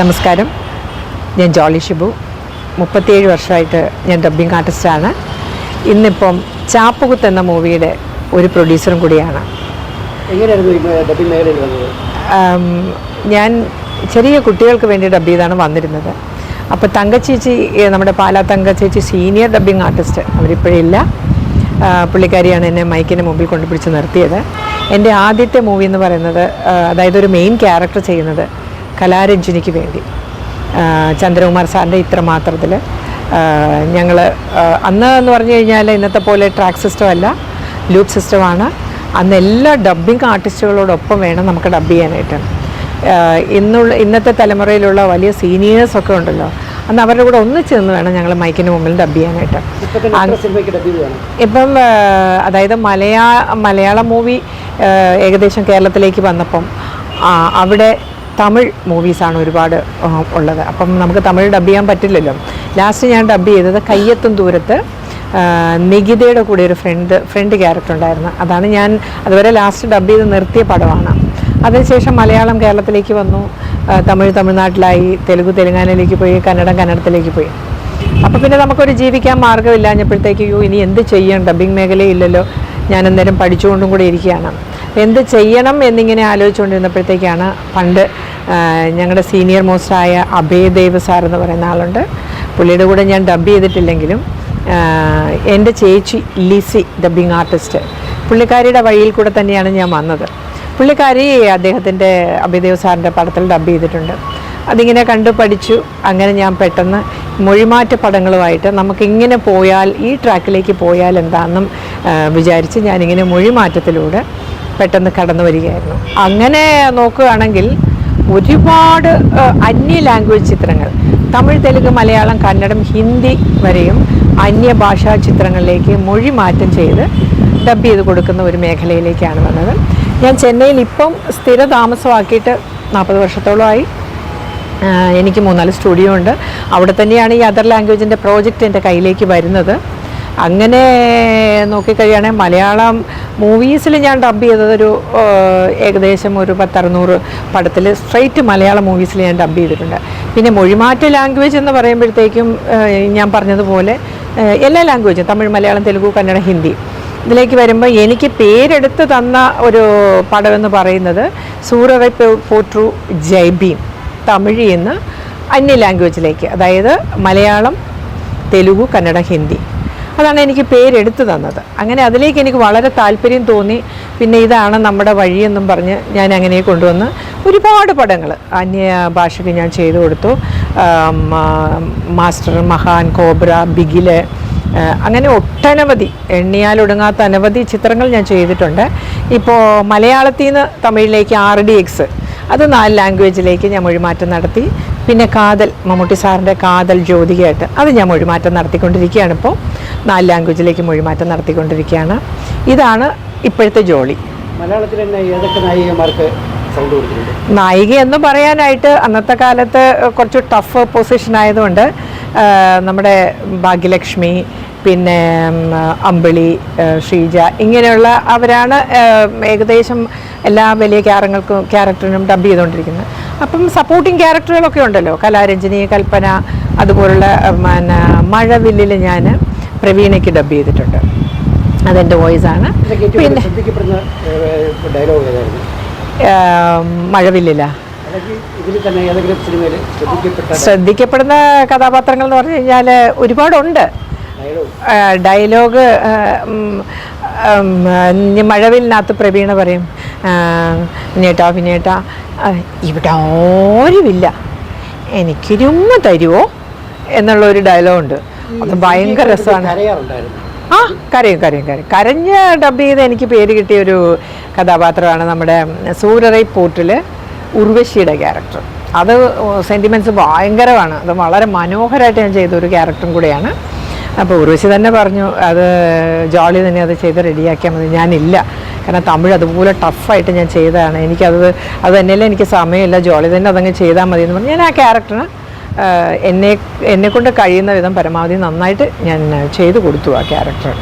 നമസ്കാരം. ഞാൻ ജോളി ഷിബു. മുപ്പത്തിയേഴ് വർഷമായിട്ട് ഞാൻ ഡബ്ബിംഗ് ആർട്ടിസ്റ്റാണ് ഇന്നിപ്പം ചാപ്പുകുത്ത് എന്ന മൂവിയുടെ ഒരു പ്രൊഡ്യൂസറും കൂടിയാണ്. ഞാൻ ചെറിയ കുട്ടികൾക്ക് വേണ്ടി ഡബ് ചെയ്താണ് വന്നിരുന്നത്. അപ്പോൾ തങ്കച്ചേച്ചി നമ്മുടെ പാലാ തങ്കച്ചേച്ചി സീനിയർ ഡബ്ബിംഗ് ആർട്ടിസ്റ്റ്. അവരിപ്പോഴില്ല. പുള്ളിക്കാരിയാണ് എന്നെ മൈക്കിന്റെ മുമ്പിൽ കൊണ്ടുപിടിച്ച് നിർത്തിയത്. എന്റെ ആദ്യത്തെ മൂവി എന്ന് പറയുന്നത് അതായത് ഒരു മെയിൻ ക്യാരക്ടർ ചെയ്യുന്നത് കലാരഞ്ജനിക്ക് വേണ്ടി. ചന്ദ്രകുമാർ സാറിന്റെ ഇത്രമാത്രത്തിൽ ഞങ്ങൾ അന്ന് എന്ന് പറഞ്ഞു കഴിഞ്ഞാൽ ഇന്നത്തെ പോലെ ട്രാക്ക് സിസ്റ്റം അല്ല ലൂപ്പ് സിസ്റ്റമാണ് അന്ന് എല്ലാ ഡബ്ബിംഗ് ആർട്ടിസ്റ്റുകളോടൊപ്പം വേണം നമുക്ക് ഡബ് ചെയ്യാനായിട്ട്. ഇന്നുള്ള ഇന്നത്തെ തലമുറയിലുള്ള വലിയ സീനിയേഴ്സൊക്കെ ഉണ്ടല്ലോ അന്ന് അവരുടെ കൂടെ ഒന്നിച്ച് നിന്ന് വേണം ഞങ്ങൾ മൈക്കിന് മുമ്പിൽ ഡബ് ചെയ്യാനായിട്ട്. ഇപ്പം അതായത് മലയാ മലയാള മൂവി ഏകദേശം കേരളത്തിലേക്ക് വന്നപ്പം അവിടെ തമിഴ് മൂവീസാണ് ഒരുപാട് ഉള്ളത്. അപ്പം നമുക്ക് തമിഴ് ഡബ് ചെയ്യാൻ പറ്റില്ലല്ലോ. ലാസ്റ്റ് ഞാൻ ഡബ് ചെയ്തത് കയ്യെത്തും ദൂരത്ത് നികിതയുടെ കൂടെ ഒരു ഫ്രണ്ട് ഫ്രണ്ട് ക്യാരക്ടർ ഉണ്ടായിരുന്നു. അതാണ് ഞാൻ അതുവരെ ലാസ്റ്റ് ഡബ് ചെയ്ത് നിർത്തിയ പടമാണ്. അതിനുശേഷം മലയാളം കേരളത്തിലേക്ക് വന്നു. തമിഴ് തമിഴ്നാട്ടിലായി തെലുഗു തെലുങ്കാനയിലേക്ക് പോയി കന്നഡ കന്നഡത്തിലേക്ക് പോയി. അപ്പോൾ പിന്നെ നമുക്കൊരു ജീവിക്കാൻ മാർഗമില്ലാഞ്ഞപ്പോഴത്തേക്ക് യു ഇനി എന്ത് ചെയ്യണം? ഡബ്ബിംഗ് മേഖലയില്ലല്ലോ. ഞാൻ അന്നേരം പഠിച്ചുകൊണ്ടും കൂടെ ഇരിക്കുകയാണ്. എന്ത് ചെയ്യണം എന്നിങ്ങനെ ആലോചിച്ചുകൊണ്ടിരുന്നപ്പോഴത്തേക്കാണ് പണ്ട് ഞങ്ങളുടെ സീനിയർ മോസ്റ്റായ അഭയ ദേവ് സാർ എന്ന് പറയുന്ന ആളുണ്ട്. പുള്ളിയുടെ കൂടെ ഞാൻ ഡബ് ചെയ്തിട്ടില്ലെങ്കിലും എന്റെ ചേച്ചി ലിസി ഡബ്ബിംഗ് ആർട്ടിസ്റ്റ് പുള്ളിക്കാരിയുടെ വഴിയിൽ കൂടെ തന്നെയാണ് ഞാൻ വന്നത്. പുള്ളിക്കാരി അദ്ദേഹത്തിന്റെ അഭിദേവ് സാറിന്റെ പടത്തിൽ ഡബ് ചെയ്തിട്ടുണ്ട്. അതിങ്ങനെ കണ്ടു പഠിച്ചു. അങ്ങനെ ഞാൻ പെട്ടെന്ന് മൊഴിമാറ്റ പടങ്ങളുമായിട്ട് നമുക്കിങ്ങനെ പോയാൽ ഈ ട്രാക്കിലേക്ക് പോയാൽ എന്താണെന്നും വിചാരിച്ച് ഞാനിങ്ങനെ മൊഴിമാറ്റത്തിലൂടെ പെട്ടെന്ന് കടന്നു വരികയായിരുന്നു. അങ്ങനെ നോക്കുകയാണെങ്കിൽ ഒരുപാട് അന്യ ലാംഗ്വേജ് ചിത്രങ്ങൾ തമിഴ് തെലുങ്ക് മലയാളം കന്നഡം ഹിന്ദി വരെയും അന്യഭാഷാ ചിത്രങ്ങളിലേക്ക് മൊഴി മാറ്റം ചെയ്ത് ഡബ് ചെയ്ത് കൊടുക്കുന്ന ഒരു മേഖലയിലേക്കാണ് വന്നത്. ഞാൻ ചെന്നൈയിൽ ഇപ്പം സ്ഥിര താമസമാക്കിയിട്ട് നാൽപ്പത് വർഷത്തോളമായി. എനിക്ക് മൂന്നാൽ സ്റ്റുഡിയോ ഉണ്ട്. അവിടെ തന്നെയാണ് ഈ അതർ ലാംഗ്വേജിന്റെ പ്രോജക്റ്റ് എന്റെ കയ്യിലേക്ക് വരുന്നത്. അങ്ങനെ നോക്കിക്കഴിയുകയാണെങ്കിൽ മലയാളം മൂവീസിൽ ഞാൻ ഡബ് ചെയ്തതൊരു ഏകദേശം ഒരു പത്തറുന്നൂറ് പടത്തിൽ സ്ട്രൈറ്റ് മലയാളം മൂവീസിൽ ഞാൻ ഡബ് ചെയ്തിട്ടുണ്ട്. പിന്നെ മൊഴിമാറ്റ ലാംഗ്വേജ് എന്ന് പറയുമ്പോഴത്തേക്കും ഞാൻ പറഞ്ഞതുപോലെ എല്ലാ ലാംഗ്വേജും തമിഴ് മലയാളം തെലുഗു കന്നഡ ഹിന്ദി ഇതിലേക്ക് വരുമ്പോൾ എനിക്ക് പേരെടുത്ത് തന്ന ഒരു പടമെന്ന് പറയുന്നത് സൂറവൈ പോട്രു ജൈബീം തമിഴിൽ നിന്ന് അന്യ ലാംഗ്വേജിലേക്ക് അതായത് മലയാളം തെലുഗു കന്നഡ ഹിന്ദി. അതാണ് എനിക്ക് പേരെടുത്ത് തന്നത്. അങ്ങനെ അതിലേക്ക് എനിക്ക് വളരെ താല്പര്യം തോന്നി. പിന്നെ ഇതാണ് നമ്മുടെ വഴിയെന്നും പറഞ്ഞ് ഞാൻ അങ്ങനെ കൊണ്ടുവന്ന് ഒരുപാട് പടങ്ങൾ അന്യ ഭാഷയ്ക്ക് ഞാൻ ചെയ്തു കൊടുത്തു. മാസ്റ്റർ മഹാൻ കോബ്ര ബിഗിൽ അങ്ങനെ ഒട്ടനവധി എണ്ണിയാലൊടുങ്ങാത്ത അനവധി ചിത്രങ്ങൾ ഞാൻ ചെയ്തിട്ടുണ്ട്. ഇപ്പോൾ മലയാളത്തിൽ നിന്ന് തമിഴിലേക്ക് ആർ ഡി എക്സ് അത് നാല് ലാംഗ്വേജിലേക്ക് ഞാൻ മൊഴിമാറ്റം നടത്തി. പിന്നെ കാതൽ മമ്മൂട്ടി സാറിന്റെ കാതൽ ജ്യോതികയായിട്ട്. അത് ഞാൻ മൊഴിമാറ്റം നടത്തിക്കൊണ്ടിരിക്കുകയാണ് ഇപ്പോൾ നാല് ലാംഗ്വേജിലേക്ക് മൊഴിമാറ്റം നടത്തിക്കൊണ്ടിരിക്കുകയാണ്. ഇതാണ് ഇപ്പോഴത്തെ ജോളി. മലയാളത്തിൽ ഏതൊക്കെ നായികമാർക്ക് നായിക എന്ന് പറയാനായിട്ട് അന്നത്തെ കാലത്ത് കുറച്ച് ടഫ് പൊസിഷൻ ആയതുകൊണ്ട് നമ്മുടെ ഭാഗ്യലക്ഷ്മി പിന്നെ അമ്പിളി ഷീജ ഇങ്ങനെയുള്ള അവരാണ് ഏകദേശം എല്ലാ വലിയ ക്യാരങ്ങൾക്കും ക്യാരക്ടറിനും ഡബ് ചെയ്തുകൊണ്ടിരിക്കുന്നത്. അപ്പം സപ്പോർട്ടിങ് ക്യാരക്ടറുകളൊക്കെ ഉണ്ടല്ലോ. കലാരഞ്ജനി കൽപ്പന അതുപോലുള്ള പിന്നെ മഴവില്ലിൽ ഞാൻ പ്രവീണയ്ക്ക് ഡബ് ചെയ്തിട്ടുണ്ട്. അതെന്റെ വോയിസ് ആണ്. പിന്നെ കൂടുതൽ ശ്രദ്ധിക്കപ്പെടുന്ന കഥാപാത്രങ്ങൾ എന്ന് പറഞ്ഞു കഴിഞ്ഞാൽ ഒരുപാടുണ്ട്. ഡയലോഗ് മഴവിലിനകത്ത് പ്രവീണ പറയും ആ, പിന്നേട്ട ഇവിടെ ആരുമില്ല. എനിക്കൊരുമ്മ തരുമോ എന്നുള്ള ഒരു ഡയലോഗുണ്ട് അത് ഭയങ്കര രസമാണ്. ആ കരയും കരയും കരയും. കരഞ്ഞ് ഡബ് ചെയ്ത് എനിക്ക് പേര് കിട്ടിയ ഒരു കഥാപാത്രമാണ് നമ്മുടെ സൂരറൈ പോർട്ടിൽ ഉർവശിയുടെ ക്യാരക്ടർ. അത് സെന്റിമെന്റ്സ് ഭയങ്കരമാണ്. അത് വളരെ മനോഹരമായിട്ട് ഞാൻ ചെയ്ത ഒരു ക്യാരക്ടറും കൂടെയാണ്. അപ്പോൾ ഉർവശി തന്നെ പറഞ്ഞു അത് ജോളി തന്നെ അത് ചെയ്ത് റെഡിയാക്കിയാൽ മതി. ഞാനില്ല. കാരണം തമിഴ് അതുപോലെ ടഫായിട്ട് ഞാൻ ചെയ്തതാണ്. എനിക്കത് അത് തന്നെയല്ലേ എനിക്ക് സമയമില്ല. ജോളി തന്നെ അതങ്ങ് ചെയ്താൽ മതി എന്ന് പറഞ്ഞു ഞാൻ ആ ക്യാരക്ടറിന് എന്നെ എന്നെക്കൊണ്ട് കഴിയുന്ന വിധം പരമാവധി നന്നായിട്ട് ഞാൻ ചെയ്തു കൊടുത്തു ആ ക്യാരക്ടർ